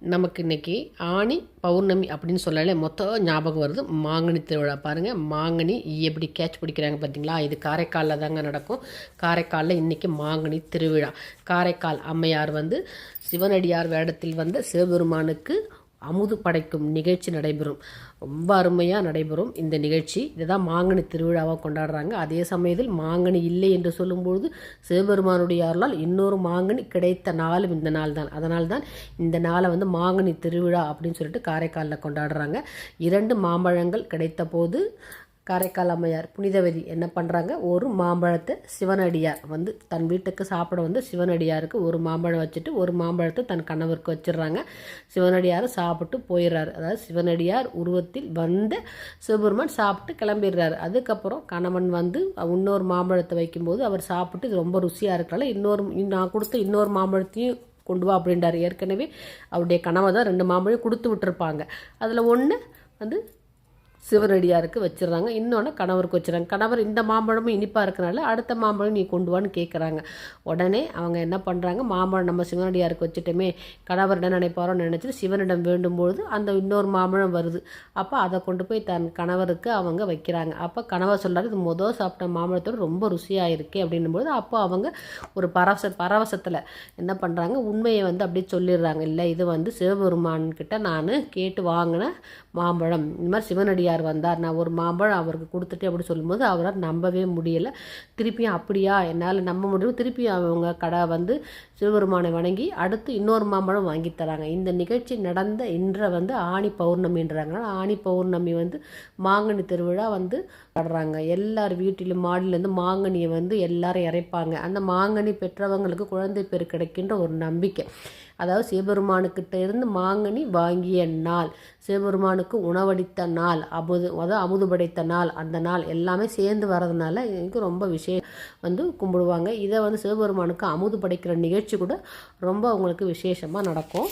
நமக்கு இன்றைக்கி ஆணி பௌர்ணமி அப்படின்னு சொன்னாலே மொத்தம் ஞாபகம் வருது. மாங்கனி திருவிழா பாருங்கள் மாங்கனி எப்படி கேட்ச் பிடிக்கிறாங்க பார்த்தீங்களா? இது காரைக்காலில் தாங்க நடக்கும். காரைக்காலில் இன்றைக்கி மாங்கனி திருவிழா. காரைக்கால் அம்மையார் வந்து சிவனடியார் வேடத்தில் வந்த சிவபெருமானுக்கு அமுது படைக்கும் நிகழ்ச்சி நடைபெறும். ரொம்ப அருமையாக நடைபெறும் இந்த நிகழ்ச்சி. இதுதான் மாங்கனி திருவிழாவாக கொண்டாடுறாங்க. அதே சமயத்தில் மாங்கனி இல்லை என்று சொல்லும்பொழுது சிவபெருமானுடைய அருளால் இன்னொரு மாங்கனி கிடைத்த நாளும் இந்த நாள் தான் அதனால் தான் இந்த நாளை வந்து மாங்கனி திருவிழா அப்படின்னு சொல்லிட்டு காரைக்காலில் கொண்டாடுறாங்க. இரண்டு மாம்பழங்கள் கிடைத்த போது காரைக்கால் அம்மையார் புனிதவதி என்ன பண்ணுறாங்க ஒரு மாம்பழத்தை சிவனடியார் வந்து தன் வீட்டுக்கு சாப்பிட வந்து சிவனடியாருக்கு ஒரு மாம்பழம் வச்சுட்டு ஒரு மாம்பழத்தை தன் கணவருக்கு வச்சிடுறாங்க. சிவனடியார் சாப்பிட்டு போயிடுறாரு. அதாவது சிவனடியார் உருவத்தில் வந்து சிவபெருமான் சாப்பிட்டு கிளம்பிடுறாரு. அதுக்கப்புறம் கணவன் வந்து இன்னொரு மாம்பழத்தை வைக்கும்போது அவர் சாப்பிட்டு இது ரொம்ப ருசியாக இருக்கிறனால இன்னொரு நான் கொடுத்த இன்னொரு மாம்பழத்தையும் கொண்டு வா அப்படின்றார். ஏற்கனவே அவருடைய கனவை தான் ரெண்டு மாம்பழம் கொடுத்து விட்டுருப்பாங்க. அதில் ஒன்று வந்து சிவனடியாருக்கு வச்சிடுறாங்க. இன்னொன்று கணவருக்கு வச்சுறாங்க கணவர் இந்த மாம்பழமும் இனிப்பாக இருக்கிறனால அடுத்த மாம்பழம் நீ கொண்டு வான்னு கேட்குறாங்க உடனே அவங்க என்ன பண்ணுறாங்க மாம்பழம் நம்ம சிவனடியாருக்கு வச்சுட்டோமே கணவர் என்ன நினைப்பாரோன்னு நினச்சிட்டு சிவனிடம் வேண்டும்பொழுது அந்த இன்னொரு மாம்பழம் வருது. அப்போ அதை கொண்டு போய் தன் கணவருக்கு அவங்க வைக்கிறாங்க. அப்போ கணவர் சொல்கிறாரு இது மொதல் சாப்பிட்ட மாம்பழத்தோடு ரொம்ப ருசியாக இருக்கே அப்படின்னும்போது அப்போ அவங்க ஒரு பரவச பரவசத்தில் என்ன பண்ணுறாங்க உண்மையை வந்து அப்படியே சொல்லிடுறாங்க. இல்லை இது வந்து சிவபெருமான்கிட்ட நான் கேட்டு வாங்கின மாம்பழம். இந்த மாதிரி சிவனடியார் வந்தார். நான் ஒரு மாம்பழம் அவருக்கு கொடுத்துட்டு அப்படி சொல்லும்போது அவரால் நம்பவே முடியலை. திருப்பியும் அப்படியா? என்னால் நம்ப முடியும் திருப்பி அவங்க கடை வந்து சிவபெருமானை வணங்கி அடுத்து இன்னொரு மாம்பழம் வாங்கி தராங்க. இந்த நிகழ்ச்சி நடந்த இன்றை வந்து ஆணி பௌர்ணமின்றாங்க. ஆணி பௌர்ணமி வந்து மாங்கனி திருவிழா வந்து படுறாங்க எல்லார் வீட்டிலும் மாடிலேருந்து மாங்கனியை வந்து எல்லாரும் இறைப்பாங்க. அந்த மாங்கனி பெற்றவங்களுக்கு குழந்தை பேர் கிடைக்கின்ற ஒரு நம்பிக்கை. அதாவது சிவபெருமானுக்கிட்ட இருந்து மாங்கனி வாங்கிய நாள். சிவபெருமானுக்கு உணவடித்த நாள் அமுது அதாவது அமுது படைத்த நாள் அந்த நாள் எல்லாமே சேர்ந்து வர்றதுனால எனக்கு ரொம்ப விஷயம் வந்து கும்பிடுவாங்க. இதை வந்து சிவபெருமானுக்கு அமுது படைக்கிற நிகழ்ச்சி கூட ரொம்ப அவங்களுக்கு விசேஷமாக நடக்கும்.